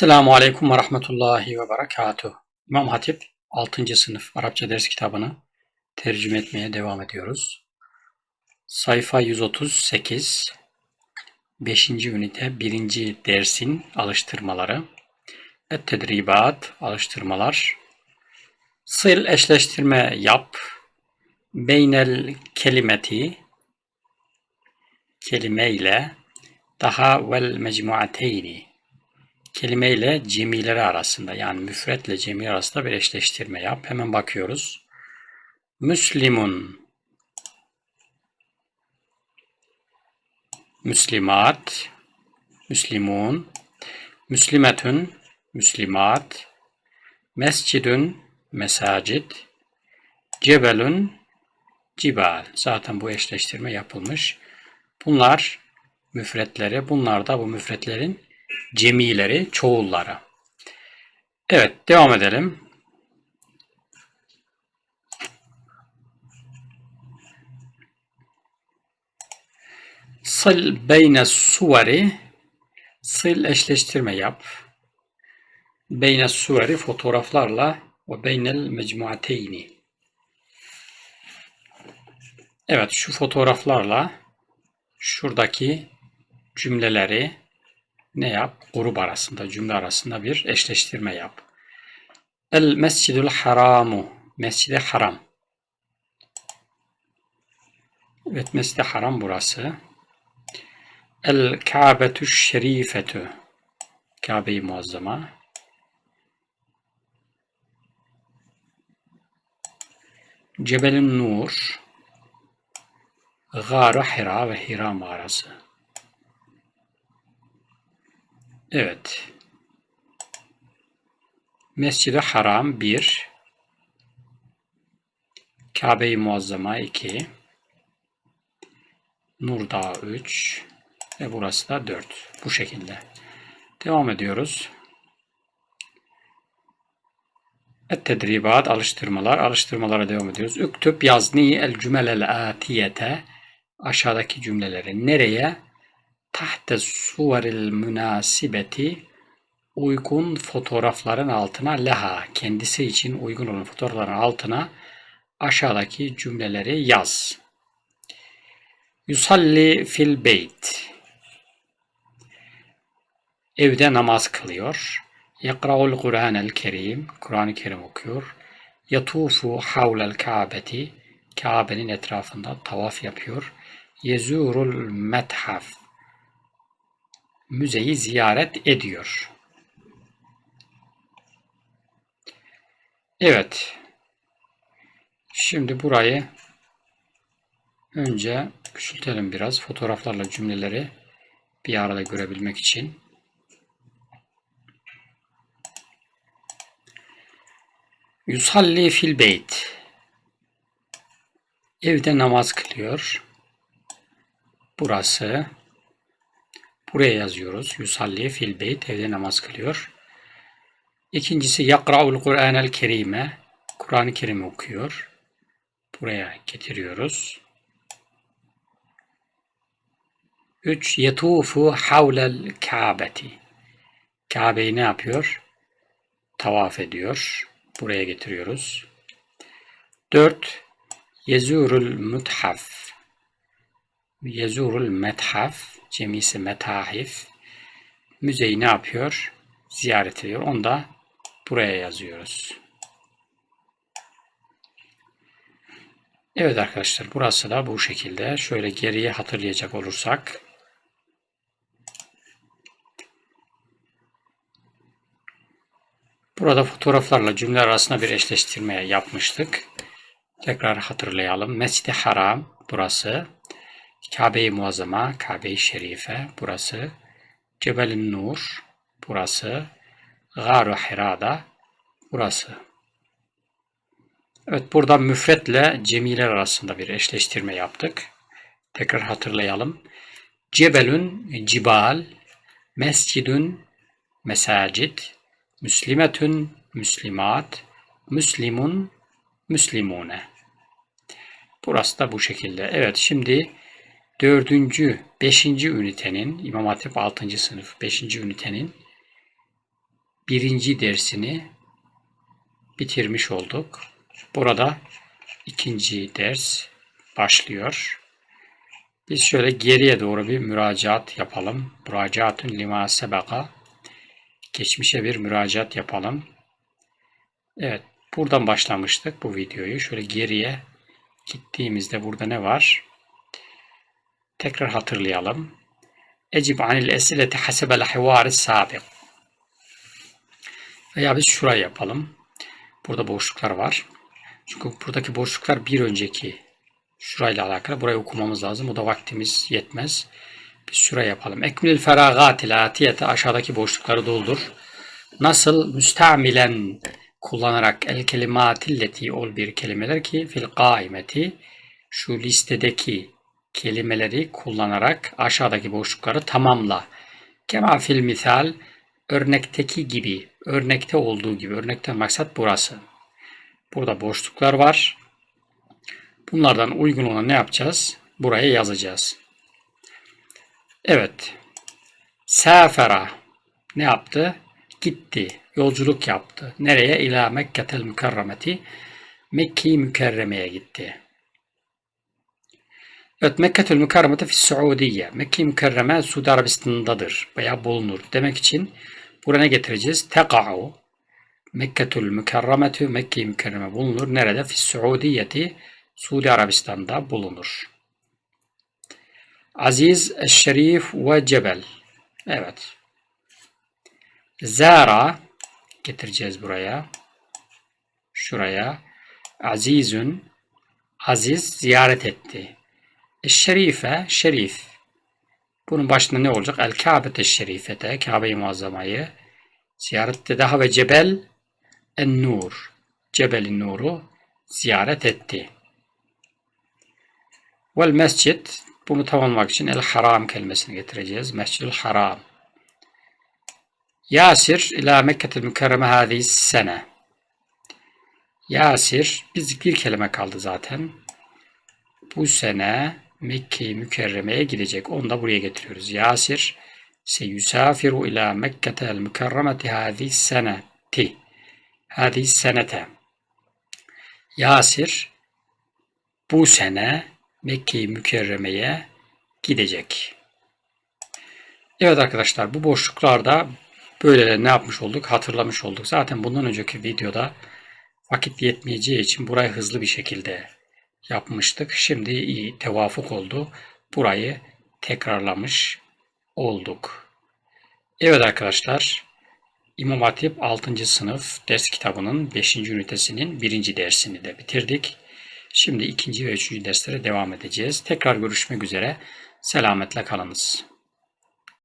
Selamun Aleyküm ve Rahmetullahi ve Berekatuhu. İmam Hatip 6. sınıf Arapça ders kitabını tercüme etmeye devam ediyoruz. Sayfa 138 5. ünite 1. dersin alıştırmaları. Et tedribat alıştırmalar. Sil eşleştirme yap. Beynel kelimeti kelime ile daha vel mecmuateyni kelime ile cemileri arasında yani müfretle cemil arasında bir eşleştirme yap. Hemen bakıyoruz. Müslimun Müslimat Müslimun Müslimetün Müslimat Mescidün Mesacid Cebelün Cibal. Zaten bu eşleştirme yapılmış. Bunlar müfretleri. Bunlar da bu müfretlerin cemileri, çoğulları. Evet, devam edelim. Sil beyne suveri sil eşleştirme yap. Beyne suveri fotoğraflarla ve beynel mecmuateyni. Evet şu fotoğraflarla şuradaki cümleleri ne yap? Grup arasında, cümle arasında bir eşleştirme yap. El mescidul haramu. Mescidi haram. Evet, mescidi haram burası. El Kabetu şerifetü. Kabe-i Muazzama. Cebelin Nur. Gâru Hira ve Hira mağarası. Evet. Mescid-i Haram 1. Kabe-i Muazzama 2. Nur Dağı 3. Ve burası da 4. Bu şekilde. Devam ediyoruz. Et tedribat alıştırmalar. Alıştırmalara devam ediyoruz. Üktüp yazni el cümelel atiyete aşağıdaki cümleleri nereye tahte suvaril münasibeti uygun fotoğrafların altına leha kendisi için uygun olan fotoğrafların altına aşağıdaki cümleleri yaz. Yusalli fil beyt evde namaz kılıyor. Yakra'ul Kur'anel Kerim Kur'an-ı Kerim okuyor. Yatufu havlel Kabe'ti Kabe'nin etrafında tavaf yapıyor. Yezurul methaf müzeyi ziyaret ediyor. Evet. Şimdi burayı önce küçültelim biraz. Fotoğraflarla cümleleri bir arada görebilmek için. Yusalli fil beyt. Evde namaz kılıyor. Burası Buraya yazıyoruz. Yusalli fil beyt evde namaz kılıyor. İkincisi yakra'ul Kur'anel kerime Kur'an-ı Kerim okuyor. Buraya getiriyoruz. Üç yetufu havlel Kabe'ti. Kabe'yi ne yapıyor? Tavaf ediyor. Buraya getiriyoruz. Dört yezurul muthaf. Yezurul methaf cemisi metahif müzeyi ne yapıyor? Ziyaret ediyor. Onu da buraya yazıyoruz. Evet arkadaşlar burası da bu şekilde. Şöyle geriye hatırlayacak olursak. Burada fotoğraflarla cümle arasında bir eşleştirme yapmıştık. Tekrar hatırlayalım. Mescid-i Haram burası. Kabe-i Muazzama, Kabe-i Şerife burası. Cebel-i Nur burası. Garu Hira'da burası. Evet burada müfretle cemiler arasında bir eşleştirme yaptık. Tekrar hatırlayalım. Cebelün cibal, mescidün mesacid, müslimetün müslimat, müslimun müslimune. Burası da bu şekilde. Evet şimdi dördüncü, beşinci ünitenin, İmam Hatip 6. sınıf beşinci ünitenin birinci dersini bitirmiş olduk. Burada ikinci ders başlıyor. Biz şöyle geriye doğru bir müracaat yapalım. Müracaatun lima sebeka. Geçmişe bir müracaat yapalım. Evet, buradan başlamıştık bu videoyu. Şöyle geriye gittiğimizde burada ne var? Tekrar hatırlayalım. Ecib anil esileti hasebel hivari sabik. Veya biz şurayı yapalım. Burada boşluklar var. Çünkü buradaki boşluklar bir önceki şurayla alakalı. Burayı okumamız lazım. O da vaktimiz yetmez. Biz şurayı yapalım. Ekmil feragatil atiyete aşağıdaki boşlukları doldur. Nasıl müstamilen kullanarak el kelimatilleti ol bir kelimeler ki fil kaimeti şu listedeki kelimeleri kullanarak aşağıdaki boşlukları tamamla. Kema fil misal örnekteki gibi, örnekte olduğu gibi, örnekten maksat burası. Burada boşluklar var. Bunlardan uygun olan ne yapacağız? Buraya yazacağız. Evet. Safera ne yaptı? Gitti. Yolculuk yaptı. Nereye? İlâ Mekketel mükerremeti. Mekke-i Mükerreme'ye gitti. Evet, Mekke'tül Mükerremete fi Suudiye. Mekke-i Mükerreme Suudi Arabistan'dadır veya bulunur. Demek için buraya ne getireceğiz? Teka'u. Mekke'tül Mükerremetü Mekke-i Mükerreme bulunur. Nerede? Fi Suudiyeti. Suudi Arabistan'da bulunur. Aziz, Şerif ve Cebel. Evet. Zara getireceğiz buraya. Şuraya. Azizün Aziz ziyaret etti. Şerife, şerif. Bunun başında ne olacak? El Kabe'te şerifete, Kabe-i Muazzama'yı ziyarette daha ve Cebel en Nur. Cebel'in nuru ziyaret etti. Vel mescid bunu tamamlamak için el haram kelimesini getireceğiz. Mescidül haram. Yasir ila Mekke'til mükerreme hâzihi sene. Yasir, biz bir kelime kaldı zaten. Bu sene Mekke-i Mükerreme'ye gidecek. Onu da buraya getiriyoruz. Yasir seyusafiru ila Mekke'tel mükerremeti hâzihi seneti. Hâzihi senete. Yasir bu sene Mekke-i Mükerreme'ye gidecek. Evet arkadaşlar bu boşluklarda böyle ne yapmış olduk hatırlamış olduk. Zaten bundan önceki videoda vakit yetmeyeceği için burayı hızlı bir şekilde yapmıştık. Şimdi iyi tevafuk oldu. Burayı tekrarlamış olduk. Evet arkadaşlar İmam Hatip 6. sınıf ders kitabının 5. ünitesinin 1. dersini de bitirdik. Şimdi ikinci ve üçüncü derslere devam edeceğiz. Tekrar görüşmek üzere. Selametle kalınız.